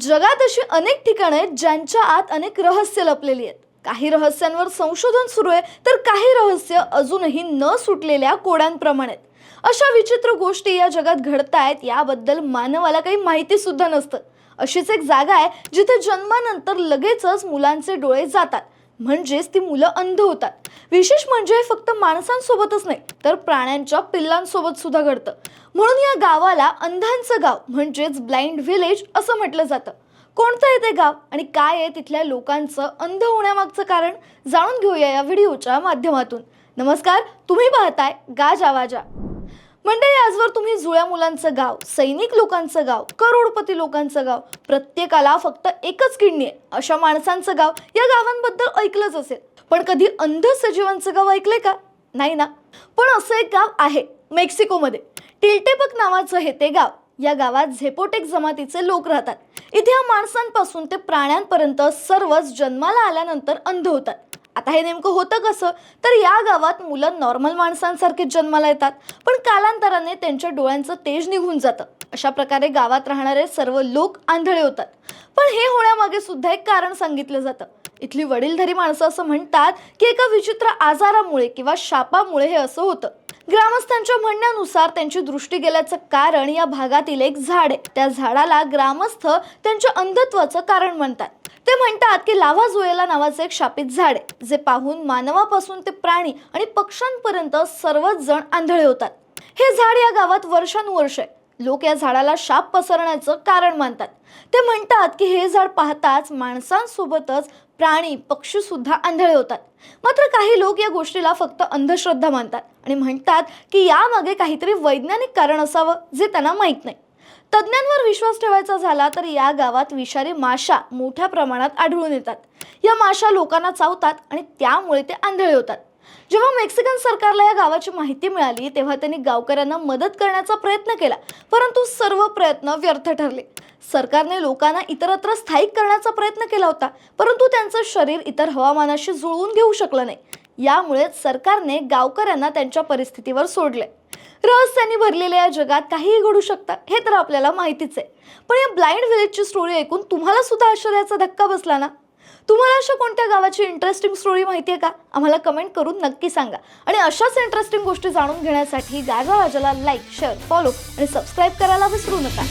जगात अशी अनेक ठिकाणं आहेत ज्यांच्या आत अनेक रहस्य लपलेली आहेत. काही रहस्यांवर संशोधन सुरू आहे तर काही रहस्य अजूनही न सुटलेल्या कोड्यांप्रमाणे आहेत. अशा विचित्र गोष्टी या जगात घडतायत याबद्दल मानवाला काही माहिती सुद्धा नसतं. अशीच एक जागा आहे जिथे जन्मानंतर लगेचच मुलांचे डोळे जातात. म्हणजेच ती मुलं अंध होतात. विशेष म्हणजे फक्त माणसांसोबतच नाही तर प्राण्यांच्या पिल्लांसोबत सुद्धा घडतं. म्हणून या गावाला अंधांचं गाव म्हणजेच ब्लाइंड व्हिलेज असं म्हटलं जातं. कोणतं आहे ते गाव आणि काय आहे तिथल्या लोकांचं अंध होण्यामागचं कारण जाणून घेऊया या व्हिडिओच्या माध्यमातून. नमस्कार तुम्ही पाहताय गाज आवाजा मंडळी आजवर तुम्ही जुळ्या मुलांचं गाव सैनिक लोकांचं गाव करोडपती लोकांचं गाव प्रत्येकाला फक्त एकच किडनी आहे अशा माणसांचं गाव या गावांबद्दल ऐकलंच असेल. पण कधी अंध सजीवांचं गाव ऐकलंय का? नाही ना? पण असं एक गाव आहे मेक्सिकोमध्ये. टिल्टेपक नावाचं हे ते गाव या गावात झेपोटेक जमातीचे लोक राहतात. इथे या माणसांपासून ते प्राण्यांपर्यंत सर्वच जन्माला आल्यानंतर अंध होतात. आता हे नेमकं होतं कसं? तर या गावात मुलं नॉर्मल माणसांसारखेच जन्माला येतात. पण कालांतराने त्यांच्या डोळ्यांचं तेज निघून जातं. अशा प्रकारे गावात राहणारे सर्व लोक आंधळे होतात. पण हे होण्यामागे सुद्धा एक कारण सांगितलं जातं. इथली वडीलधारी माणसं असं म्हणतात की एका विचित्र आजारामुळे किंवा शापामुळे हे असं होतं. ग्रामस्थांच्या म्हणण्यानुसार त्यांची दृष्टी गेल्याचं कारण या भागातील एक झाड आहे. त्या झाडाला ग्रामस्थ त्यांच्या अंधत्वाचं कारण म्हणतात. ते म्हणतात की लाव्हा जोयला नावाचं एक शापित झाड आहे जे पाहून मानवापासून ते प्राणी आणि पक्ष्यांपर्यंत सर्वच जण आंधळे होतात. हे झाड या गावात वर्षानुवर्ष आहे. लोक या झाडाला शाप पसरण्याचं कारण मानतात. ते म्हणतात की हे झाड पाहताच माणसांसोबतच प्राणी पक्षीसुद्धा आंधळे होतात. मात्र काही लोक या गोष्टीला फक्त अंधश्रद्धा मानतात आणि म्हणतात की यामागे काहीतरी वैज्ञानिक कारण असावं जे त्यांना माहीत नाही. तज्ज्ञांवर विश्वास ठेवायचा झाला तर या गावात विषारी माशा मोठ्या प्रमाणात आढळून येतात. या माशा लोकांना चावतात आणि त्यामुळे ते आंधळे होतात. जेव्हा मेक्सिकन सरकारला या गावाची माहिती मिळाली तेव्हा त्यांनी गावकऱ्यांना मदत करण्याचा प्रयत्न केला. परंतु सर्व प्रयत्न व्यर्थ ठरले. सरकारने लोकांना इतरत्र स्थायिक करण्याचा प्रयत्न केला होता परंतु त्यांचं शरीर इतर हवामानाशी जुळवून घेऊ शकलं नाही. यामुळे सरकारने गावकऱ्यांना त्यांच्या परिस्थितीवर सोडले. रहस्यांनी भरलेल्या या जगात काहीही घडू शकतं हे तर आपल्याला माहितीच आहे. पण या ब्लाइंड व्हिलेजची स्टोरी ऐकून तुम्हाला सुद्धा आश्चर्याचा धक्का बसला ना? तुम्हाला अशा कोणत्या गावाची इंटरेस्टिंग स्टोरी माहिती आहे का? आम्हाला कमेंट करून नक्की सांगा. आणि अशाच इंटरेस्टिंग गोष्टी जाणून घेण्यासाठी गाजा वाजाला लाईक शेअर फॉलो आणि सबस्क्राईब करायला विसरू नका.